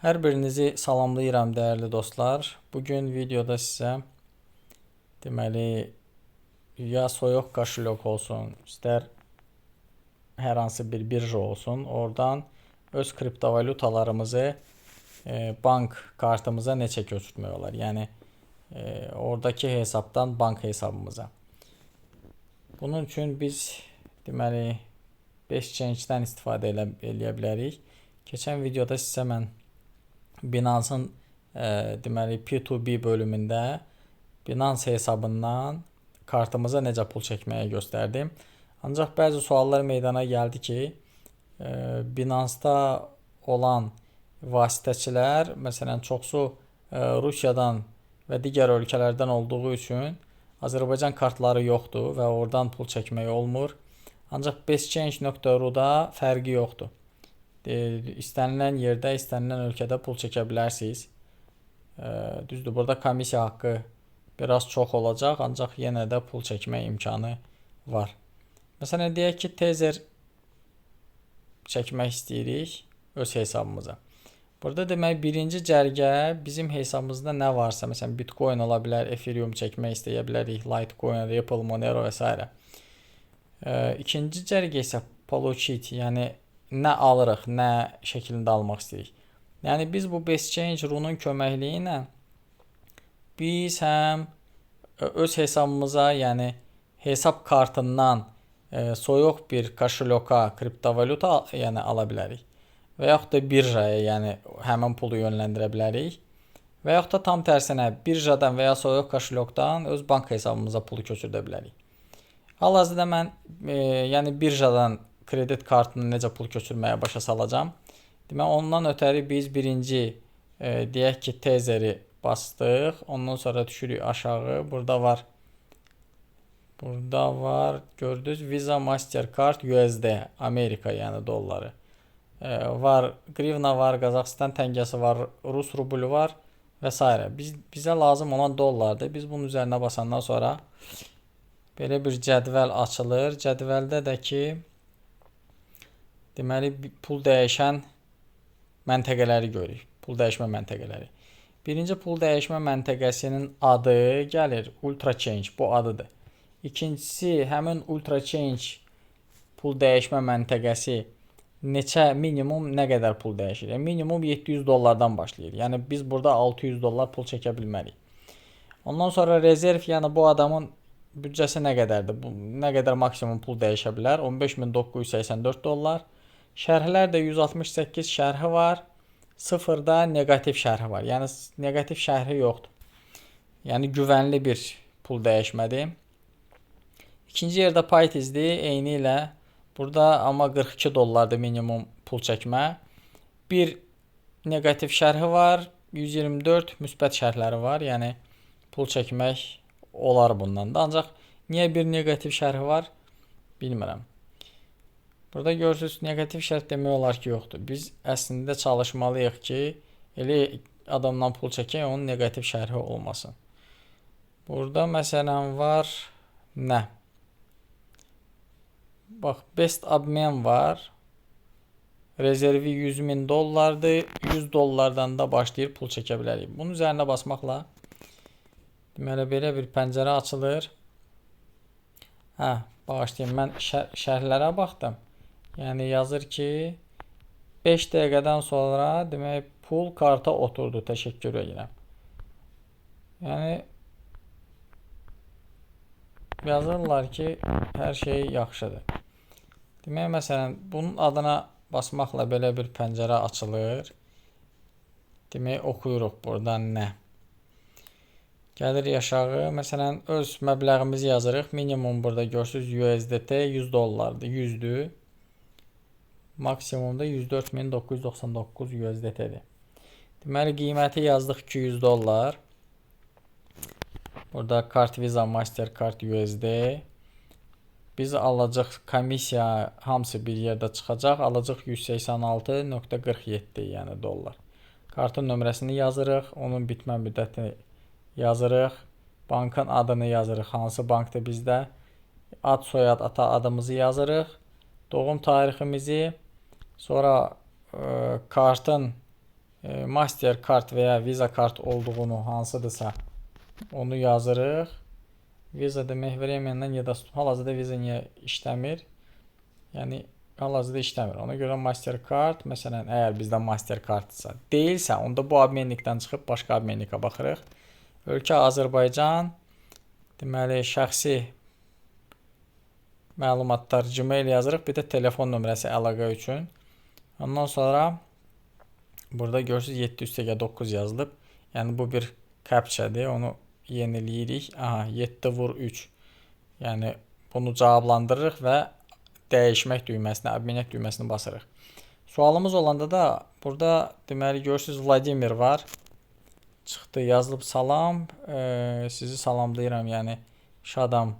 Hər birinizi salamlayıram dəyərli dostlar. Bu gün videoda sizə deməli ya soyuq koşulok olsun, istər hər hansı bir birja olsun, oradan öz kriptovalutalarımızı e, bank kartımıza necə köçürtmək olar? Yəni e, oradakı hesabdan bank hesabımıza. Bunun üçün biz deməli 5 change-dən istifadə elə, bilərik. Keçən videoda sizə mən Binance'ın e, deməli P2B bölümündə Binance hesabından kartımıza necə pul çəkməyi göstərdim. Ancaq bəzi suallar meydana gəldi ki, e, Binance-da olan vasitəçilər, məsələn, çoxsu e, Rusiyadan və digər ölkələrdən olduğu üçün Azərbaycan kartları yoxdur və oradan pul çəkmək olmur. Ancaq bestchange.ru-da fərqi yoxdur e, istenilen yerdə, istenilen ölkədə pul çəkə bilərsiniz. Ee, düzdür, burada komissiya haqqı biraz çox olacaq, ancaq yenə də pul çəkmə imkanı var. Məsələn, deyək ki, tezer çəkmək istəyirik öz hesabımıza. Burada demək birinci cərgə bizim hesabımızda nə varsa, məsələn Bitcoin ola bilər, Ethereum çəkmək istəyə bilərik, Litecoin, Ripple, Monero və s. E, ee, ikinci cərgə isə Polkit, yəni nə alırıq, nə şəklində almaq istəyirik. Yəni biz bu Bestchange runun köməkliyi ilə biz həm öz hesabımıza, yəni hesab kartından e, soyuq bir koşulyoka kriptovalyuta yəni ala bilərik. Və yaxud da birjaya, yəni həmin pulu yönləndirə bilərik. Və yaxud da tam tərsinə birjadan və ya soyuq koşulyokdan öz bank hesabımıza pulu köçürdə bilərik. Hal-hazırda mən e, yəni birjadan kredit kartını necə pul köçürməyə başa salacağam. Demək ondan ötəri biz birinci e, deyək ki, tezeri bastıq. Ondan sonra düşürük aşağı. Burada var Burada var gördünüz Visa Mastercard USD Amerika yəni dolları. E, var grivna var, Qazaxıstan təngəsi var, Rus rublu var və s. Biz bizə lazım olan dollardır. Biz bunun üzərinə basandan sonra belə bir cədvəl açılır. Cədvəldə də ki Deməli pul dəyişən məntəqələri görürük. Pul dəyişmə məntəqələri. Birinci pul dəyişmə məntəqəsinin adı gəlir Ultra Change. Bu adıdır. İkincisi həmin Ultra Change pul dəyişmə məntəqəsi neçə minimum nə qədər pul dəyişir? Yəni, minimum 700 dollardan başlayır. Yəni biz burada 600 dollar pul çəkə bilmərik. Ondan sonra rezerv, yəni bu adamın büdcəsi nə qədərdir? Bu nə qədər maksimum pul dəyişə bilər? 15984 dollar. Şərhlər də 168 şərhi var. Sıfırda neqativ şərhi var. Yəni neqativ şərhi yoxdur. Yəni güvənli bir pul dəyişmədir. İkinci yerdə Pytizdir. Eyni ilə burada amma 42 dollardır minimum pul çəkmə. Bir neqativ şərhi var. 124 müsbət şərhləri var. Yəni pul çəkmək olar bundan da. Ancaq niyə bir neqativ şərhi var? Bilmirəm. Burada görürsüz, neqativ şərt demək olar ki, yoxdur. Biz əslində çalışmalıyıq ki, elə adamdan pul çəkək, onun neqativ şərhi olmasın. Burada məsələn var nə? Bax, best abmen var. Rezervi 100 min dollardır. 100 dollardan da başlayır pul çəkə bilərik. Bunun üzərinə basmaqla deməli belə bir pəncərə açılır. Hə, bağışlayın, mən şər şərhlərə baxdım. Yəni yazır ki 5 dəqiqədən sonra demək pul karta oturdu. Təşəkkür edirəm. Yəni yazırlar ki, hər şey yaxşıdır. Demək məsələn, bunun adına basmaqla belə bir pəncərə açılır. Demək oxuyuruq burdan nə? Gəlirik aşağı. Məsələn, öz məbləğimizi yazırıq. Minimum burada görürsüz USDT 100 dollardır, 100-dür. Maksimumda 104.999 USDT-dir. Deməli qiyməti yazdıq 200 dollar. Burada kart Visa, Mastercard USD. Biz alacaq komissiya hamısı bir yerdə çıxacaq. Alacaq 186.47 yəni dollar. Kartın nömrəsini yazırıq, onun bitmə müddətini yazırıq, bankın adını yazırıq, hansı bankdır bizdə. Ad, soyad, ata adımızı yazırıq, doğum tariximizi Sonra e, kartın e, Mastercard və ya Visa kart olduğunu hansıdırsa onu yazırıq. Visa demək verəməyəndən ya da hal-hazırda Visa niyə işləmir? Yəni hal-hazırda işləmir. Ona görə Mastercard, məsələn, əgər bizdə Mastercardsa deyilsə, onda bu abmenlikdən çıxıb başqa abmenlikə baxırıq. Ölkə Azərbaycan. Deməli, şəxsi məlumatlar Gmail yazırıq, bir də telefon nömrəsi əlaqə üçün. Ondan sonra burada görürsüz 7 üstəgə 9 yazılıb. Yəni bu bir captcha-dır. Onu yeniləyirik. Aha, 7 vur 3. Yəni bunu cavablandırırıq və dəyişmək düyməsinə, obmenek düyməsini basırıq. Sualımız olanda da burada deməli görürsüz Vladimir var. Çıxdı, yazılıb salam. Eee, sizi salamlayıram. Yəni şadam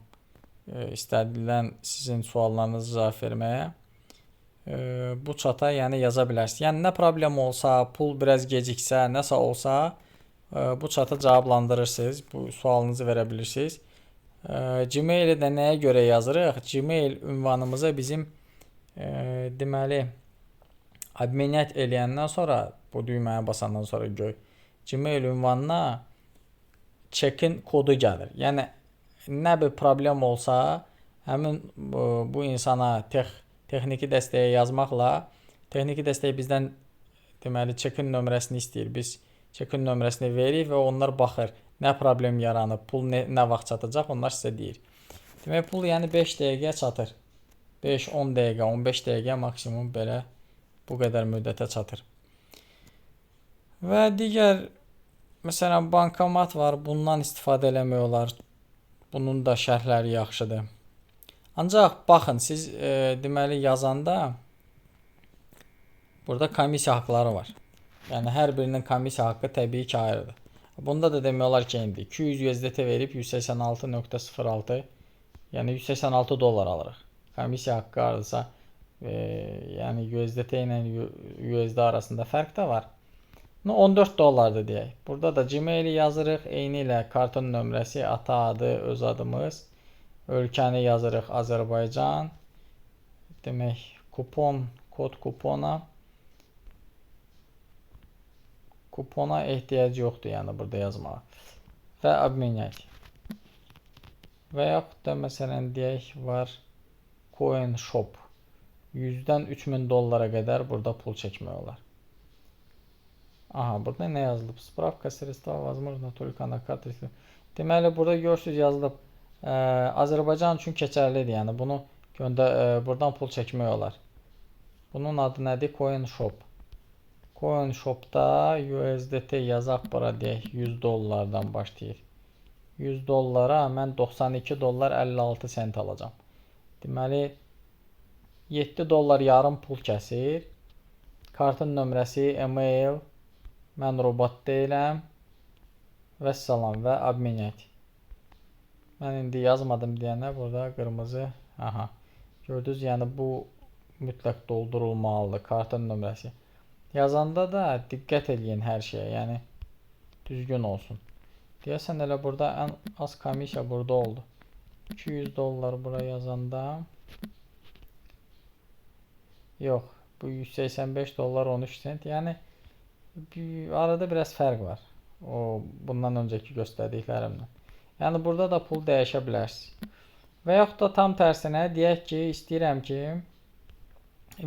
e, istədilən sizin suallarınızı cavab verməyə. Eee, bu çata yəni yaza bilərsiniz. Yəni nə problem olsa, pul biraz geciksə, nəsə olsa, e, bu çata cavablandırırsınız. Bu sualınızı verə bilirsiniz. Eee, Gmail-i də nəyə görə yazırıq? Gmail ünvanımıza bizim eee, deməli obmeniyat eləyəndən sonra bu düyməyə basandan sonra göy Gmail ünvanına check-in kodu gəlir. Yəni nə bir problem olsa, həmin bu, bu insana tex texniki dəstəyə yazmaqla texniki dəstək bizdən deməli check-in nömrəsini istəyir. Biz check-in nömrəsini veririk və onlar baxır. Nə problem yaranıb, pul nə, nə vaxt çatacaq, onlar sizə deyir. Demək pul yəni 5 dəqiqəyə çatır. 5-10 dəqiqə, 15 dəqiqə maksimum belə bu qədər müddətə çatır. Və digər məsələn bankomat var, bundan istifadə eləmək olar. Bunun da şərhləri yaxşıdır. Ancaq baxın, siz e, deməli yazanda burada komissiya haqqları var. Yəni hər birinin komissiya haqqı təbii ki ayrıdır. Bunda da demək olar ki, indi 200 USDT verib 186.06 yəni 186 dollar alırıq. Komissiya haqqı hardasa e, yəni USDT ilə USD arasında fərq də var. No 14 dollardır deyək. Burada da Gmail-i yazırıq. Eyni ilə kartın nömrəsi, ata adı, öz adımız. Ölkəni yazırıq Azərbaycan. Demək kupon, kod kupona. Kupona ehtiyac yoxdur yəni burada yazmağa. Və obmenyak. Və yaxud da məsələn deyək var Coin Shop. 100-dən 3000 dollara qədər burada pul çəkmək olar. Aha, burada nə yazılıb? Spravka sredstva возможно только на карточке. Deməli burada görürsüz yazılıb ə, Azərbaycan üçün keçərlidir. Yəni bunu göndə ə, buradan pul çəkmək olar. Bunun adı nədir? Coin Shop. Coin Shopda USDT yazaq bura deyək 100 dollardan başlayır. 100 dollara mən 92 dollar 56 sent alacağam. Deməli 7 dollar yarım pul kəsir. Kartın nömrəsi, e-mail, mən robot deyiləm. Vəssalam və obmenyak. Mən indi yazmadım deyənə burada qırmızı, aha. Gördünüz, yəni bu mütləq doldurulmalıdır kartın nömrəsi. Yazanda da diqqət eləyin hər şeyə, yəni düzgün olsun. Deyəsən elə burada ən az komissiya burada oldu. 200 dollar bura yazanda Yox, bu 185 dollar 13 sent. Yəni bir, arada biraz fərq var. O bundan öncəki göstərdiklərimlə. Yəni burada da pul dəyişə bilərsiniz. Və yaxud da tam tərsinə deyək ki, istəyirəm ki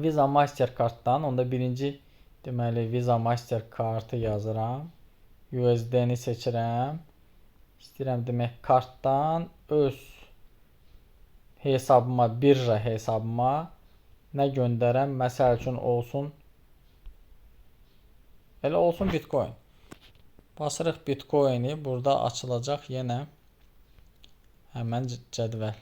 Visa Mastercard-dan onda birinci deməli Visa Mastercard-ı yazıram. USD-ni seçirəm. İstəyirəm demək kartdan öz hesabıma, birja hesabıma nə göndərəm, məsəl üçün olsun. Elə olsun Bitcoin. Basırıq Bitcoin-i, burada açılacaq yenə həmən cədvəl.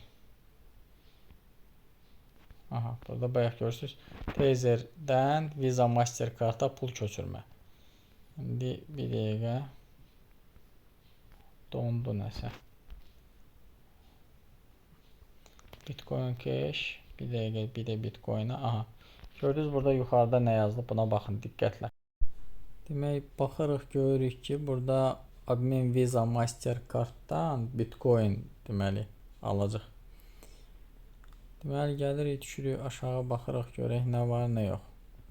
Aha, burada bayaq görürsüz. Tether-dən Visa Mastercard-a pul köçürmə. İndi bir dəqiqə dondu nəsə. Bitcoin Cash bir dəqiqə bir də Bitcoin-a. Aha. Gördünüz burada yuxarıda nə yazılıb? Buna baxın diqqətlə. Demək, baxırıq görürük ki, burada Admin Visa Mastercard-dan Bitcoin deməli alacaq. Deməli gəlirik, düşürük aşağı baxırıq görək nə var, nə yox.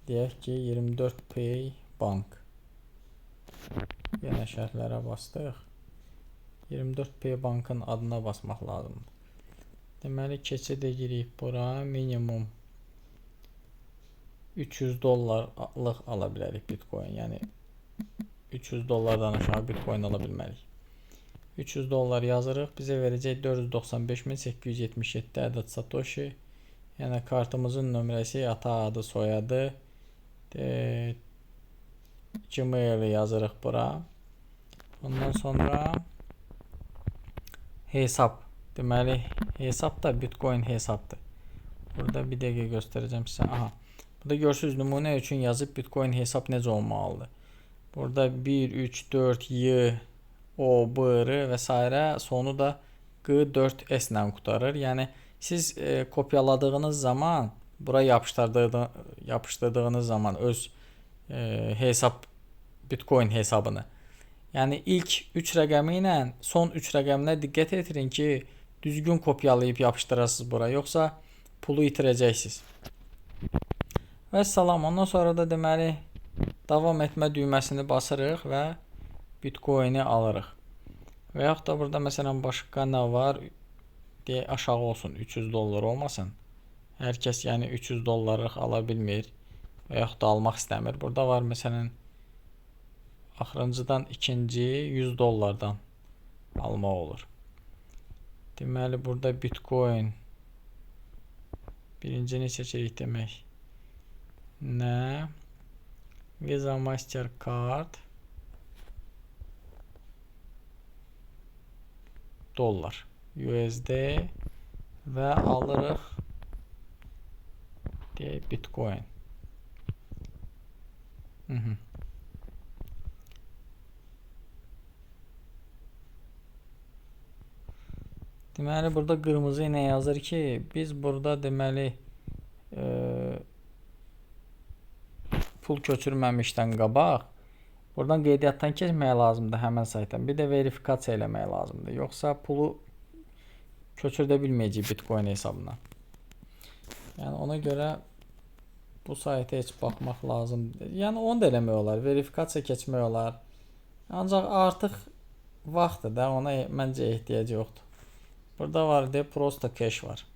Deyək ki 24 Pay Bank. Yenə şərhlərə bastıq. 24P bankın adına basmaq lazımdır. Deməli keçid edirik bura minimum 300 dollarlıq ala bilərik Bitcoin. Yəni 300 dollardan aşağı Bitcoin ala bilmərik. 300 dollar yazırıq. Bizə verəcək 495877 ədəd Satoshi. Yəni kartımızın nömrəsi, ata adı, soyadı, e, Gmail yazırıq bura. Ondan sonra hesab. Deməli hesab da Bitcoin hesabdır. Burada bir dəqiqə göstərəcəm sizə. Aha. Burada görürsüz nümunə üçün yazıb Bitcoin hesab necə olmalıdır. Burada 1 3 4 Y O, B, R s. sonu da Q4S ilə qurtarır. Yəni siz e, kopyaladığınız zaman bura yapışdırdığınız, yapışdırdığınız zaman öz e, hesab Bitcoin hesabını. Yəni ilk 3 rəqəmi ilə son 3 rəqəminə diqqət etirin ki, düzgün kopyalayıb yapışdırasınız bura, yoxsa pulu itirəcəksiniz. Və salam. Ondan sonra da deməli davam etmə düyməsini basırıq və Bitcoin'i alırıq. Və yaxud da burada məsələn başqa nə var? Deyə aşağı olsun, 300 dollar olmasın. Hər kəs yəni 300 dollarlıq ala bilmir və yaxud da almaq istəmir. Burada var məsələn axırıncıdan ikinci 100 dollardan almaq olur. Deməli burada Bitcoin birincini seçirik demək. Nə? Visa Mastercard dollar. USD və alırıq deyək Bitcoin. Hı -hı. Deməli burada qırmızı ilə yazır ki, biz burada deməli e, pul köçürməmişdən qabaq buradan qeydiyyatdan keçmək lazımdır həmin saytdan. Bir də verifikasiya eləmək lazımdır. Yoxsa pulu köçürdə bilməyəcəyik Bitcoin hesabına. Yəni ona görə bu sayta heç baxmaq lazımdır. Yəni onu da eləmək olar, verifikasiya keçmək olar. Ancaq artıq vaxtdır da ona məncə ehtiyac yoxdur. Burada var de prosto cash var.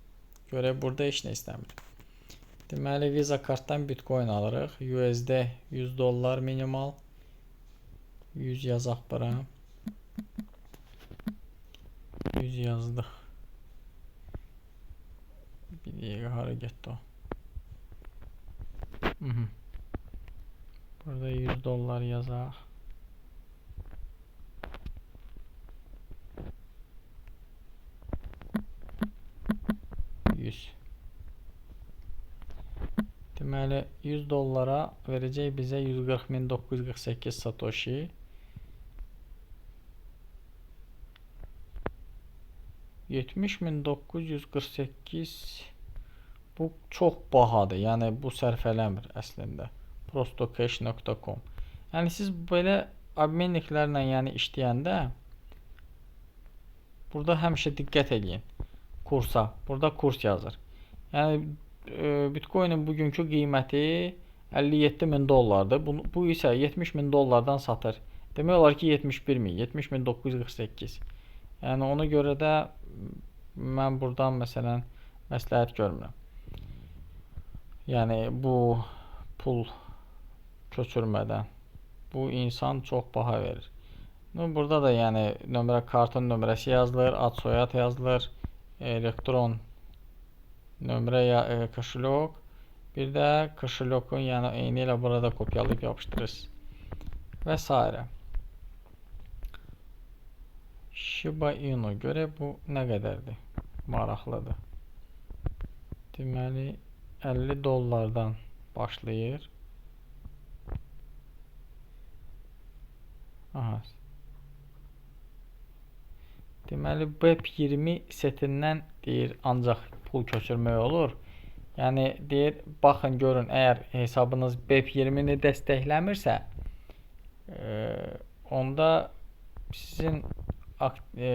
Görək burada heç nə istəmir. Deməli Visa kartdan Bitcoin alırıq. USD 100 dollar minimal. 100 yazaq bura. 100 yazdıq. Bir dəqiqə hara getdi o? Hı -hı. Burada 100 dollar yazaq. 100. Deməli 100 dollara verəcək bizə 140.948 satoshi. Yetmiş min doqquz yüz qırx səkkiz bu çox bahadır. Yəni bu sərf eləmir əslində. prostocash.com. Yəni siz belə obmenniklərlə yəni işləyəndə burada həmişə diqqət edin kursa. Burada kurs yazır. Yəni Bitcoin'in bugünkü qiyməti 57 min dollardır. Bu, bu isə 70 min dollardan satır. Demək olar ki 71 min, 70 min 948. Yəni ona görə də mən buradan məsələn məsləhət görmürəm. Yəni bu pul köçürmədən bu insan çox baha verir. Burada da yəni nömrə kartın nömrəsi yazılır, ad soyad yazılır elektron nömrə e, kaşalok bir də kaşalokun yəni eyni ilə burada kopyalayıb yapışdırırız və s. Shiba Inu görə bu nə qədərdir? Maraqlıdır. Deməli 50 dollardan başlayır. Aha. Deməli BEP 20 setindən deyir ancaq pul köçürmək olur. Yəni deyir baxın görün əgər hesabınız Web20-ni dəstəkləmirsə, e, onda sizin e,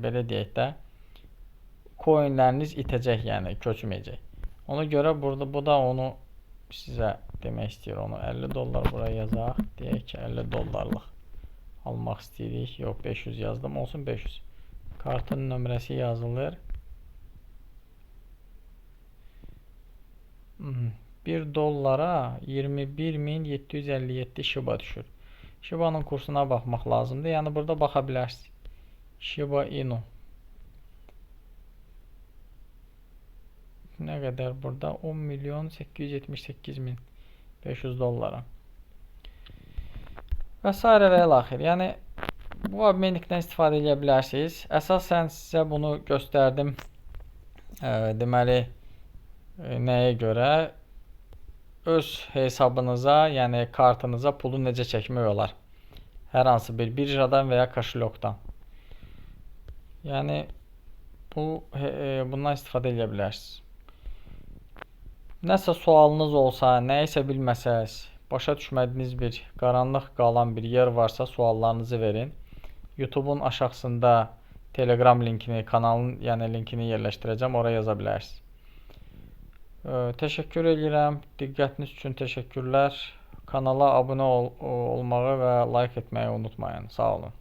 belə deyək də coinləriniz itəcək, yəni köçməyəcək. Ona görə burada bu da onu sizə demək istəyir onu 50 dollar bura yazaq. Deyək ki 50 dollarlıq almaq istəyirik. Yox, 500 yazdım. Olsun 500. Kartın nömrəsi yazılır. 1 dollara 21757 Shiba düşür. Shiba'nın kursuna baxmaq lazımdır. Yəni burada baxa bilərsiniz. Shiba Inu. Nə qədər burada? 10 milyon 878 min 500 dollara. Və s. və ilaxir. Yəni bu obmenlikdən istifadə edə bilərsiniz. Əsasən sizə bunu göstərdim. Ə, deməli e, nəyə görə? Öz hesabınıza, yəni kartınıza pulu necə çəkmək hansı bir birjadan və ya koşelyokdan. Yəni bu e, bundan istifadə edə bilərsiniz. Nəsə sualınız olsa, nəyisə bilməsəz, başa düşmədiyiniz bir qaranlıq qalan bir yer varsa suallarınızı verin. YouTube-un aşağısında Telegram linkini, kanalın yəni linkini yerləşdirəcəm, ora yaza bilərsiniz. Ə, Təşəkkür edirəm. Diqqətiniz üçün təşəkkürlər. Kanala abunə ol olmağı və like etməyi unutmayın. Sağ olun.